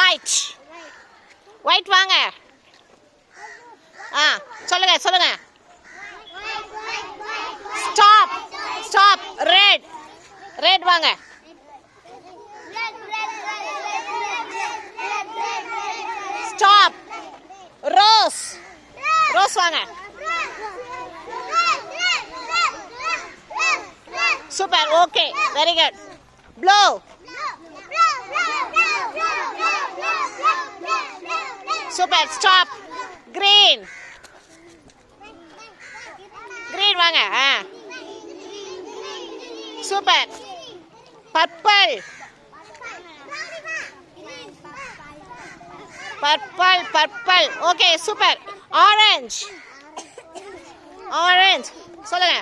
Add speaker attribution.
Speaker 1: White white வாங்க. ஆ சொல்லுங்க சொல்லுங்க. ஸ்டாப் ஸ்டாப் ரெட் ரெட் வாங்க. ஸ்டாப் ரோஸ் ரோஸ் வாங்க. Super okay very good blue super stop green green வாங்க ஆ. Super purple purple purple okay super orange orange சொல்லுங்க.